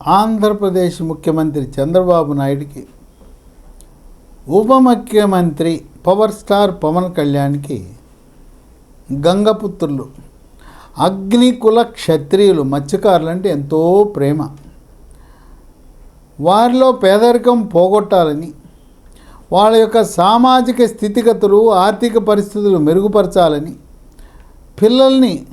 ఆంధ్రప్రదేశ్ ముఖ్యమంత్రి చంద్రబాబు నాయుడికి ఉప ముఖ్యమంత్రి పవర్ స్టార్ పవన్ కళ్యాణ్కి గంగపుత్రులు అగ్నికుల క్షత్రియులు మత్స్యకారులు అంటే ఎంతో ప్రేమ. వారిలో పేదరికం పోగొట్టాలని వాళ్ళ యొక్క సామాజిక స్థితిగతులు ఆర్థిక పరిస్థితులు మెరుగుపరచాలని పిల్లల్ని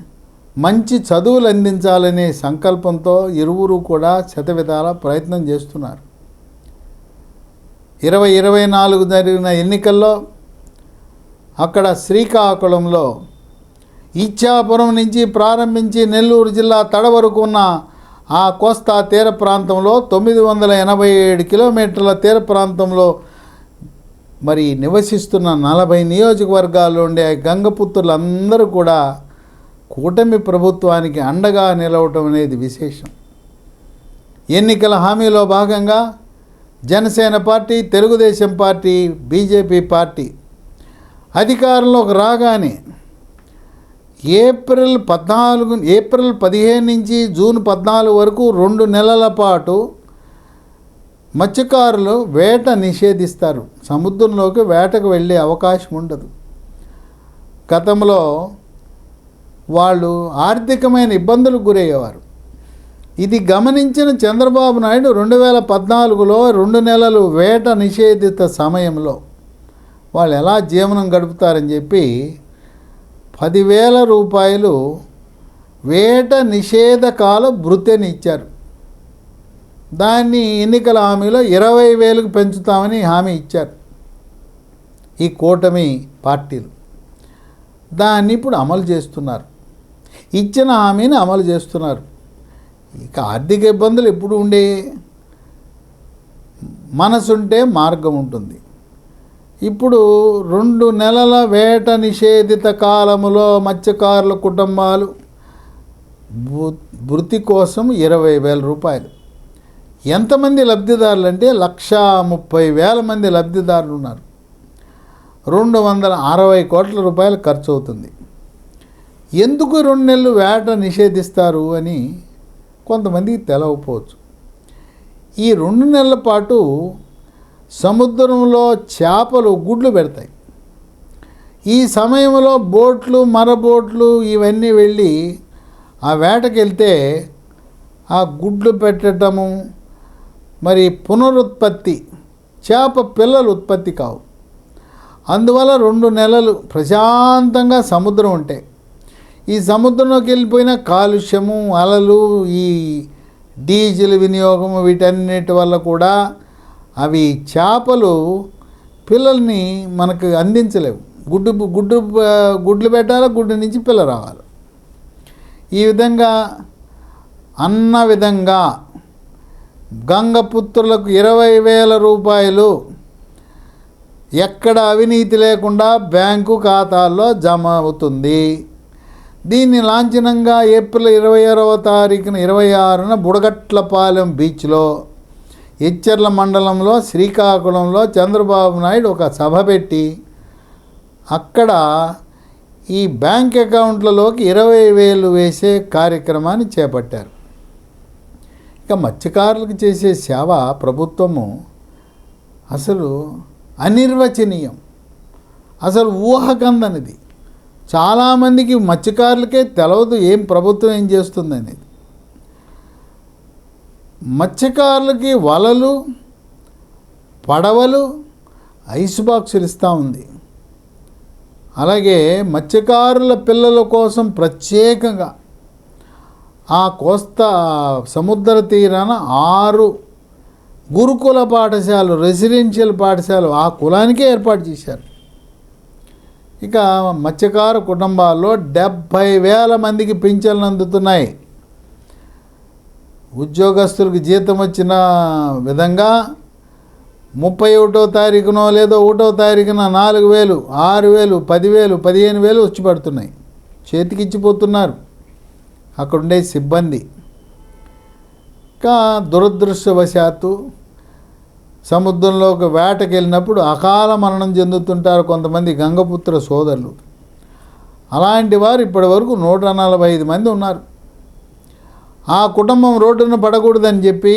మంచి చదువులు అందించాలనే సంకల్పంతో ఇరువురు కూడా శతవిధాల ప్రయత్నం చేస్తున్నారు. ఇరవై ఇరవై నాలుగు జరిగిన ఎన్నికల్లో అక్కడ శ్రీకాకుళంలో ఇచ్చాపురం నుంచి ప్రారంభించి నెల్లూరు జిల్లా తడ వరకు ఉన్న ఆ కోస్తా తీర ప్రాంతంలో తొమ్మిది వందల ఎనభై ఏడు కిలోమీటర్ల తీర ప్రాంతంలో మరి నివసిస్తున్న నలభై నియోజకవర్గాల్లో ఉండే గంగపుత్రులందరూ కూడా కూటమి ప్రభుత్వానికి అండగా నిలవటం అనేది విశేషం. ఎన్నికల హామీలో భాగంగా Janasena party Telugu Desam party BJP party అధికారంలోకి రాగానే ఏప్రిల్ పద్నాలుగు ఏప్రిల్ పదిహేను నుంచి జూన్ పద్నాలుగు వరకు రెండు నెలల పాటు మత్స్యకారులు వేట నిషేధిస్తారు. సముద్రంలోకి వేటకు వెళ్ళే అవకాశం ఉండదు. గతంలో వాళ్ళు ఆర్థికమైన ఇబ్బందులకు గురయ్యేవారు. ఇది గమనించిన చంద్రబాబు నాయుడు రెండు వేల పద్నాలుగులో రెండు నెలలు వేట నిషేధిత సమయంలో వాళ్ళు ఎలా జీవనం గడుపుతారని చెప్పి పదివేల రూపాయలు వేట నిషేధకాల భృత్యని ఇచ్చారు. దాన్ని ఎన్నికల హామీలో ఇరవై వేలకు పెంచుతామని హామీ ఇచ్చారు ఈ కూటమి పార్టీలు. దాన్ని ఇప్పుడు అమలు చేస్తున్నారు. ఇచ్చిన హామీని అమలు చేస్తున్నారు. ఇక ఆర్థిక ఇబ్బందులు ఎప్పుడు ఉండే? మనసుంటే మార్గం ఉంటుంది. ఇప్పుడు రెండు నెలల వేట నిషేధిత కాలములో మత్స్యకారుల కుటుంబాలు వృత్తి కోసం ఇరవై వేల రూపాయలు. ఎంతమంది లబ్ధిదారులు అంటే లక్షా ముప్పై వేల మంది లబ్ధిదారులు ఉన్నారు. రెండు వందల అరవై కోట్ల రూపాయలు ఖర్చు అవుతుంది. ఎందుకు రెండు నెలలు వేట నిషేధిస్తారు అని కొంతమందికి తెలవకపోవచ్చు. ఈ రెండు నెలల పాటు సముద్రంలో చేపలు గుడ్లు పెడతాయి. ఈ సమయంలో బోట్లు మరబోట్లు ఇవన్నీ వెళ్ళి ఆ వేటకి వెళ్తే ఆ గుడ్లు పెట్టడము మరి పునరుత్పత్తి చేప పిల్లలు ఉత్పత్తి కావు. అందువల్ల రెండు నెలలు ప్రశాంతంగా సముద్రం ఉంటాయి ఈ సముద్రంలోకి వెళ్ళిపోయిన కాలుష్యము అలలు ఈ డీజిల్ వినియోగం వీటన్నిటి వల్ల కూడా అవి చేపలు పిల్లల్ని మనకు అందించలేవు. గుడ్డు గుడ్డు గుడ్లు పెట్టాలి? గుడ్డు నుంచి పిల్ల రావాలి. ఈ విధంగా అన్న విధంగా గంగపుత్రులకు ఇరవై వేల రూపాయలు ఎక్కడ అవినీతి లేకుండా బ్యాంకు ఖాతాల్లో జమ అవుతుంది. దీన్ని లాంఛనంగా ఏప్రిల్ ఇరవై ఆరవ తారీఖున ఇరవై ఆరున బుడగట్లపాలెం బీచ్లో ఇచ్చర్ల మండలంలో శ్రీకాకుళంలో చంద్రబాబు నాయుడు ఒక సభ పెట్టి అక్కడ ఈ బ్యాంక్ అకౌంట్లలోకి ఇరవై వేలు వేసే కార్యక్రమాన్ని చేపట్టారు. ఇక మత్స్యకారులకు చేసే సేవ ప్రభుత్వము అసలు అనిర్వచనీయం. అసలు ఊహకందనిది. చాలామందికి మత్స్యకారులకే తెలవదు ఏం ప్రభుత్వం ఏం చేస్తుంది అనేది మత్స్యకారులకి వలలు పడవలు ఐస్ బాక్సులు ఇస్తూ ఉంది. అలాగే మత్స్యకారుల పిల్లల కోసం ప్రత్యేకంగా ఆ కోస్తా సముద్ర తీరాన ఆరు గురుకుల పాఠశాలలు రెసిడెన్షియల్ పాఠశాలలు ఆ కులానికే ఏర్పాటు చేశారు. ఇక మత్స్యకార కుటుంబాల్లో డెబ్భై వేల మందికి పింఛన్లు అందుతున్నాయి. ఉద్యోగస్తులకు జీతం వచ్చిన విధంగా ముప్పై ఒకటో తారీఖునో లేదో ఒకటో తారీఖున నాలుగు వేలు ఆరు వేలు పదివేలు పదిహేను వేలు వచ్చి పడుతున్నాయి. చేతికిచ్చిపోతున్నారు అక్కడుండే సిబ్బంది. ఇంకా దురదృష్టవశాత్తు సముద్రంలోకి వేటకి వెళ్ళినప్పుడు అకాల మరణం చెందుతుంటారు కొంతమంది గంగపుత్ర సోదరులు. అలాంటి వారు ఇప్పటి వరకు నూట నలభై ఐదు మంది ఉన్నారు. ఆ కుటుంబం రోడ్డున పడకూడదని చెప్పి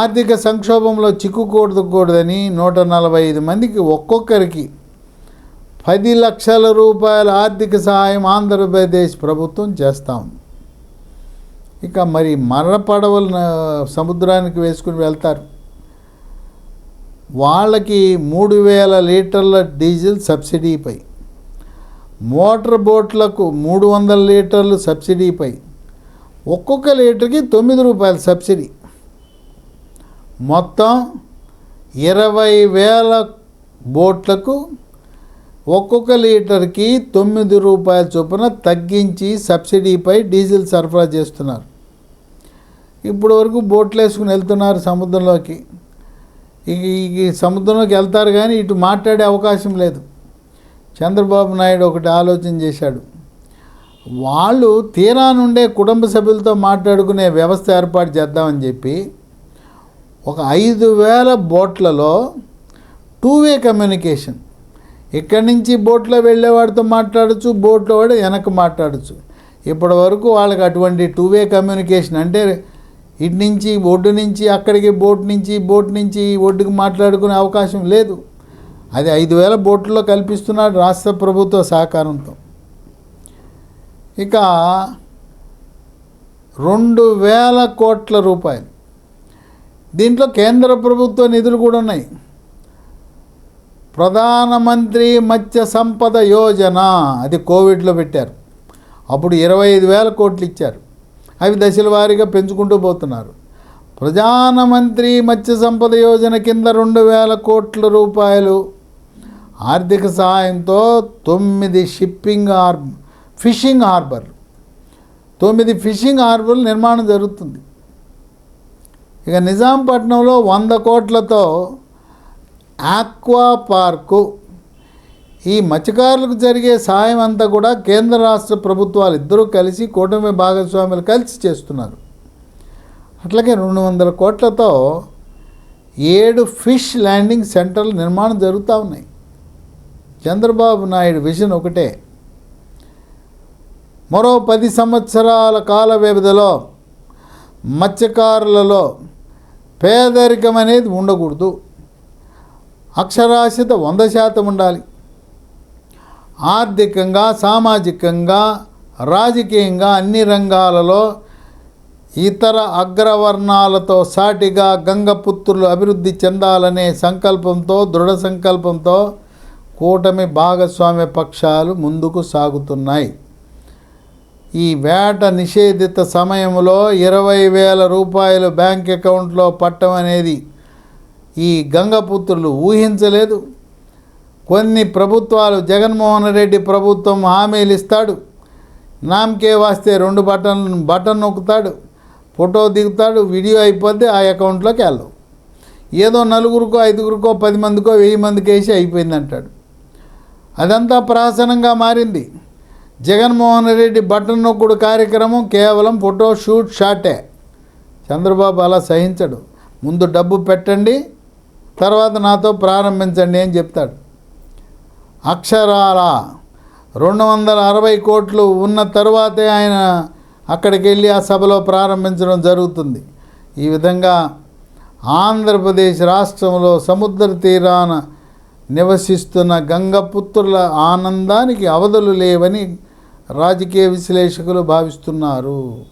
ఆర్థిక సంక్షోభంలో చిక్కుకూడకూడదని నూట నలభై ఐదు మందికి ఒక్కొక్కరికి పది లక్షల రూపాయల ఆర్థిక సహాయం ఆంధ్రప్రదేశ్ ప్రభుత్వం చేస్తాం ఇక మరి మర్ర పడవలను సముద్రానికి వేసుకుని వెళ్తారు. వాళ్ళకి మూడు వేల లీటర్ల డీజిల్ సబ్సిడీపై మోటార్ బోట్లకు మూడు వందల లీటర్లు సబ్సిడీపై ఒక్కొక్క లీటర్కి తొమ్మిది రూపాయల సబ్సిడీ. మొత్తం ఇరవై వేల బోట్లకు ఒక్కొక్క లీటర్కి తొమ్మిది రూపాయల చొప్పున తగ్గించి సబ్సిడీపై డీజిల్ సరఫరా చేస్తున్నారు. ఇప్పటివరకు వరకు బోట్లు వేసుకుని వెళ్తున్నారు సముద్రంలోకి. ఈ ఈ సముద్రంలోకి వెళ్తారు కానీ ఇటు మాట్లాడే అవకాశం లేదు. చంద్రబాబు నాయుడు ఒకటి ఆలోచన చేశాడు. వాళ్ళు తీరా నుండే కుటుంబ సభ్యులతో మాట్లాడుకునే వ్యవస్థ ఏర్పాటు చేద్దామని చెప్పి ఒక ఐదు వేల బోట్లలో టూ వే కమ్యూనికేషన్. ఇక్కడి నుంచి బోట్లో వెళ్ళేవాడితో మాట్లాడచ్చు బోట్లో వాడు వెనక్కి మాట్లాడచ్చు. ఇప్పటి వరకు వాళ్ళకి అటువంటి టూ వే కమ్యూనికేషన్ అంటే ఇటు నుంచి ఒడ్డు నుంచి అక్కడికి బోట్ నుంచి బోట్ నుంచి ఒడ్డుకు మాట్లాడుకునే అవకాశం లేదు. అది ఐదు వేల బోట్లలో కల్పిస్తున్నాడు రాష్ట్ర ప్రభుత్వ సహకారంతో. ఇక రెండు వేల కోట్ల రూపాయలు. దీంట్లో కేంద్ర ప్రభుత్వ నిధులు కూడా ఉన్నాయి. ప్రధానమంత్రి మత్స్య సంపద యోజన అది కోవిడ్లో పెట్టారు. అప్పుడు ఇరవై ఐదు వేల కోట్లు ఇచ్చారు. అవి దశల వారీగా పెంచుకుంటూ పోతున్నారు. ప్రధానమంత్రి మత్స్య సంపద యోజన కింద రెండు వేల కోట్ల రూపాయలు ఆర్థిక సహాయంతో తొమ్మిది షిప్పింగ్ హార్ ఫిషింగ్ హార్బర్ తొమ్మిది ఫిషింగ్ హార్బర్లు నిర్మాణం జరుగుతుంది. ఇక నిజాంపట్నంలో వంద కోట్లతో ఆక్వా పార్కు ఈ మత్స్యకారులకు జరిగే సాయం అంతా కూడా కేంద్ర రాష్ట్ర ప్రభుత్వాలు ఇద్దరూ కలిసి కూటమి భాగస్వాములు కలిసి చేస్తున్నారు. అట్లాగే రెండు వందల కోట్లతో ఏడు ఫిష్ ల్యాండింగ్ సెంటర్ల నిర్మాణం జరుగుతూ ఉన్నాయి. చంద్రబాబు నాయుడు విజన్ ఒకటే. మరో పది సంవత్సరాల కాల వ్యవధిలో మత్స్యకారులలో పేదరికం అనేది ఉండకూడదు. అక్షరాస్యత వంద శాతం ఉండాలి. ఆర్థికంగా సామాజికంగా రాజకీయంగా అన్ని రంగాలలో ఇతర అగ్రవర్ణాలతో సాటిగా గంగపుత్రులు అభివృద్ధి చెందాలనే సంకల్పంతో దృఢ సంకల్పంతో కూటమి భాగస్వామ్య పక్షాలు ముందుకు సాగుతున్నాయి. ఈ వేట నిషేధిత సమయంలో ఇరవై వేల రూపాయలు బ్యాంక్ అకౌంట్లో పట్టం అనేది ఈ గంగపుత్రులు ఊహించలేదు. కొన్ని ప్రభుత్వాలు జగన్మోహన్ రెడ్డి ప్రభుత్వం హామీలు ఇస్తాడు. నామకే వాస్తే రెండు బటన్ బటన్ నొక్కుతాడు. ఫోటో దిగుతాడు. వీడియో అయిపోద్ది ఆ అకౌంట్లోకి వెళ్ళవు ఏదో నలుగురికో ఐదుగురికో పది మందికో వెయ్యి మందికి వేసి అయిపోయింది అంటాడు అదంతా ప్రహసనంగా మారింది. జగన్మోహన్ రెడ్డి బటన్ నొక్కుడు కార్యక్రమం కేవలం ఫోటో షూట్ షాటే. చంద్రబాబు అలా సహించడు. ముందు డబ్బు పెట్టండి తర్వాత నాతో ప్రారంభించండి అని చెప్తాడు. అక్షరాల. రెండు వందల అరవై కోట్లు ఉన్న తరువాతే ఆయన అక్కడికి వెళ్ళి ఆ సభలో ప్రారంభించడం జరుగుతుంది. ఈ విధంగా ఆంధ్రప్రదేశ్ రాష్ట్రంలో సముద్ర తీరాన నివసిస్తున్న గంగపుత్రుల ఆనందానికి అవధులు లేవని రాజకీయ విశ్లేషకులు భావిస్తున్నారు.